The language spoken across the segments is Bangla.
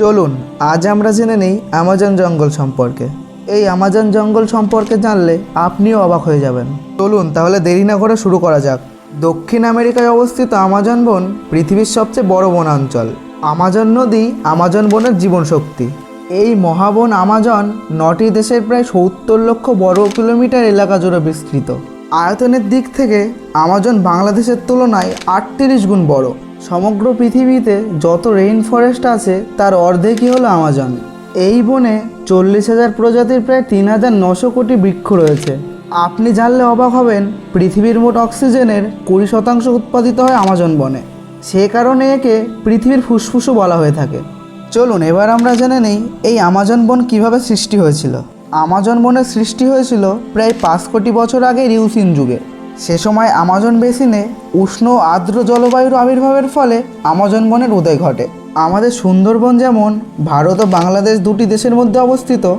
চলুন, আজ আমরা জেনে নেই আমাজন জঙ্গল সম্পর্কে। এই আমাজন জঙ্গল সম্পর্কে জানলে আপনিও অবাক হয়ে যাবেন। চলুন, তাহলে দেরি না করে শুরু করা যাক। দক্ষিণ আমেরিকায় অবস্থিত আমাজন বন পৃথিবীর সবচেয়ে বড় বনাঞ্চল আমাজন নদী আমাজন বনের জীবন শক্তি এই মহাবন আমাজন নটি দেশের প্রায় সত্তর লক্ষ বর্গ কিলোমিটার এলাকা জুড়ে বিস্তৃত। আয়তনের দিক থেকে আমাজন বাংলাদেশের তুলনায় আটত্রিশ গুণ বড়। সমগ্র পৃথিবীতে যত রেইন ফরেস্ট আছে, তার অর্ধেকই হলো আমাজন। এই বনে চল্লিশ হাজার প্রজাতির প্রায় তিন হাজার নশো কোটি বৃক্ষ রয়েছে। আপনি জানলে অবাক হবেন, পৃথিবীর মোট অক্সিজেনের কুড়ি শতাংশ উৎপাদিত হয় আমাজন বনে। সে কারণে একে পৃথিবীর ফুসফুসও বলা হয়ে থাকে। চলুন, এবার আমরা জেনে নেই এই আমাজন বন কীভাবে সৃষ্টি হয়েছিল। আমাজন বনের সৃষ্টি হয়েছিল প্রায় পাঁচ কোটি বছর আগে রিউসিন যুগে। সে সময় আমাজন বেসিনে উষ্ণ আর্দ্র জলবায়ুর আবির্ভাবের ফলে আমাজন বনের উদয় ঘটে। আমাদের সুন্দরবন যেমন ভারত ও বাংলাদেশ দুটি দেশের মধ্যে অবস্থিত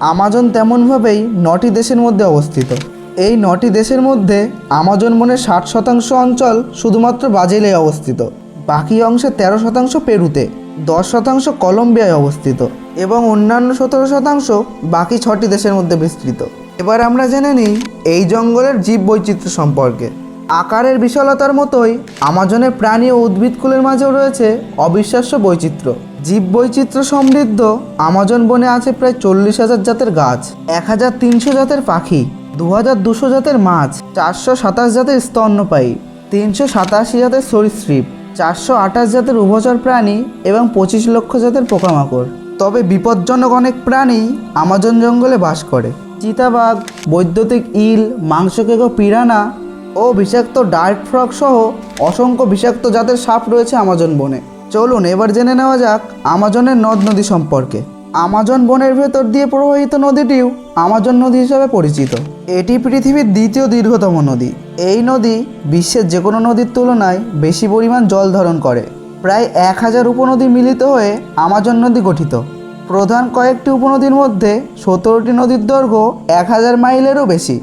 আমাজন তেমনভাবেই নটি দেশের মধ্যে অবস্থিত। এই নটি দেশের মধ্যে আমাজন বনের ষাট শতাংশ অঞ্চল শুধুমাত্র ব্রাজিলে অবস্থিত। বাকি অংশে তেরো শতাংশ পেরুতে, দশ শতাংশ কলম্বিয়ায় অবস্থিত। এবং অন্যান্য সতেরো শতাংশ বাকি ছটি দেশের মধ্যে বিস্তৃত। এবার আমরা জেনে নিই এই জঙ্গলের জীব বৈচিত্র্য সম্পর্কে। আকারের বিশালতার মতোই আমাজনের প্রাণী ও উদ্ভিদকুলের মাঝেও রয়েছে অবিশ্বাস্য বৈচিত্র্য। জীব বৈচিত্র্য সমৃদ্ধ আমাজন বনে আছে প্রায় চল্লিশ হাজার জাতের গাছ, এক হাজার তিনশো জাতের পাখি, দু হাজার দুশো জাতের মাছ, চারশো সাতাশ জাতের স্তন্যপায়ী, তিনশো সাতাশি জাতের সরীসৃপ, চারশো আঠাশ জাতের উভচর প্রাণী এবং পঁচিশ লক্ষ জাতের পোকামাকড়। তবে বিপজ্জনক অনেক প্রাণী আমাজন জঙ্গলে বাস করে। চিতাবাঘ, বৈদ্যুতিক ইল মাংসকেকো পিরানা ও বিষাক্ত ডার্ক ফ্রক সহ অসংখ্য বিষাক্ত জাতের সাপ রয়েছে আমাজন বনে। চলুন এবার জেনে নেওয়া যাক আমাজনের নদ নদী সম্পর্কে। আমাজন বনের ভেতর দিয়ে প্রবাহিত নদীটিও আমাজন নদী হিসাবে পরিচিত। এটি পৃথিবীর দ্বিতীয় দীর্ঘতম নদী। এই নদী বিশ্বের যে কোনো নদীর তুলনায় বেশি পরিমাণ জল ধারণ করে। প্রায় এক হাজার উপনদী মিলিত হয়ে আমাজন নদী গঠিত। প্রধান কয়েকটি উপনদীর মধ্যে সতেরোটি নদীর দৈর্ঘ্য এক হাজার মাইলেরও বেশি।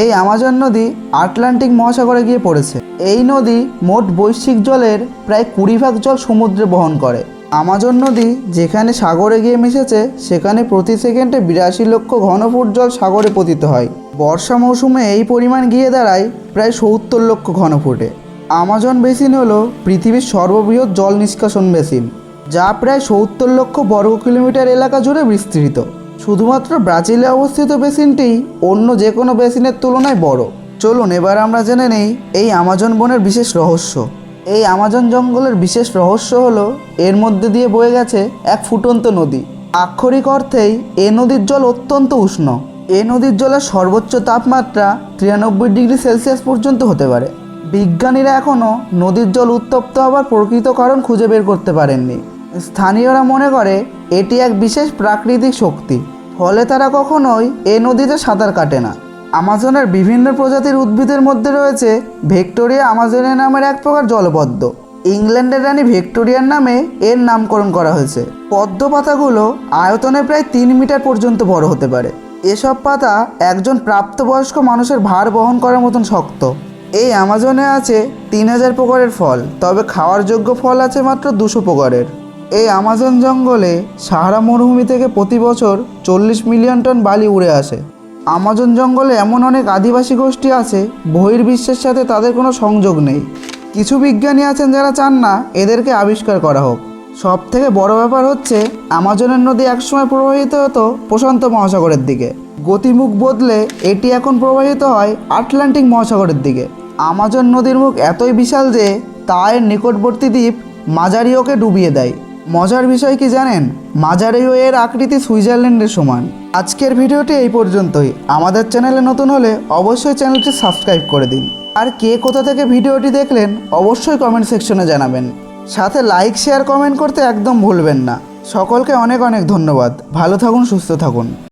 এই আমাজন নদী আটলান্টিক মহাসাগরে গিয়ে পড়েছে। এই নদী মোট বৈশ্বিক জলের প্রায় কুড়ি ভাগ জল সমুদ্রে বহন করে। আমাজন নদী যেখানে সাগরে গিয়ে মিশেছে, সেখানে প্রতি সেকেন্ডে বিরাশি লক্ষ ঘনফুট জল সাগরে পতিত হয়। বর্ষা মৌসুমে এই পরিমাণ গিয়ে দাঁড়ায় প্রায় সত্তর লক্ষ ঘনফুটে। আমাজন বেসিন হলো পৃথিবীর সর্ববৃহৎ জল নিষ্কাশন বেসিন যা প্রায় সত্তর লক্ষ বর্গ কিলোমিটার এলাকা জুড়ে বিস্তৃত। শুধুমাত্র ব্রাজিলে অবস্থিত বেসিনটি অন্য যে কোনো বেসিনের তুলনায় বড়। চলুন এবার আমরা জেনে নেই এই আমাজন বনের বিশেষ রহস্য। এই আমাজন জঙ্গলের বিশেষ রহস্য হলো, এর মধ্যে দিয়ে বয়ে গেছে এক ফুটন্ত নদী। আক্ষরিক অর্থেই এ নদীর জল অত্যন্ত উষ্ণ। এ নদীর জলের সর্বোচ্চ তাপমাত্রা তিরানব্বই ডিগ্রি সেলসিয়াস পর্যন্ত হতে পারে। বিজ্ঞানীরা এখনও নদীর জল উত্তপ্ত হওয়ার প্রকৃত কারণ খুঁজে বের করতে পারেননি। স্থানীয়রা মনে করে এটি এক বিশেষ প্রাকৃতিক শক্তি, ফলে তারা কখনোই এ নদীতে সাঁতার কাটে না। আমাজনের বিভিন্ন প্রজাতির উদ্ভিদের মধ্যে রয়েছে ভিক্টোরিয়া আমাজনের নামের এক প্রকার জলপদ্ম। ইংল্যান্ডের রানী ভিক্টোরিয়ার নামে এর নামকরণ করা হয়েছে। পদ্ম পাতাগুলো আয়তনে প্রায় তিন মিটার পর্যন্ত বড় হতে পারে। এসব পাতা একজন প্রাপ্তবয়স্ক মানুষের ভার বহন করার মতন শক্ত। এই অ্যামাজনে আছে তিন হাজার প্রকারের ফল, তবে খাওয়ার যোগ্য ফল আছে মাত্র দুশো প্রকারের। এই আমাজন জঙ্গলে সাহারা মরুভূমি থেকে প্রতি বছর চল্লিশ মিলিয়ন টন বালি উড়ে আসে। আমাজন জঙ্গলে এমন অনেক আদিবাসী গোষ্ঠী আছে, বহির্বিশ্বের সাথে তাদের কোনো সংযোগ নেই। কিছু বিজ্ঞানী আছেন যারা চান না এদেরকে আবিষ্কার করা হোক। সব থেকে বড় ব্যাপার হচ্ছে, আমাজনের নদী একসময় প্রবাহিত হতো প্রশান্ত মহাসাগরের দিকে। গতিমুখ বদলে এটি এখন প্রবাহিত হয় আটলান্টিক মহাসাগরের দিকে। আমাজন নদীর মুখ এতই বিশাল যে তা এর নিকটবর্তী দ্বীপ মাজারিওকে ডুবিয়ে দেয়। মজার বিষয় কি জানেন? মাজারিও এর আকৃতি সুইজারল্যান্ডের সমান। আজকের ভিডিওটি এই পর্যন্তই। আমাদের চ্যানেলে নতুন হলে অবশ্যই চ্যানেলটি সাবস্ক্রাইব করে দিন। আর কে কোথা থেকে ভিডিওটি দেখলেন, অবশ্যই কমেন্ট সেকশনে জানাবেন। সাথে লাইক, শেয়ার, কমেন্ট করতে একদম ভুলবেন না। সকলকে অনেক অনেক ধন্যবাদ। ভালো থাকুন, সুস্থ থাকুন।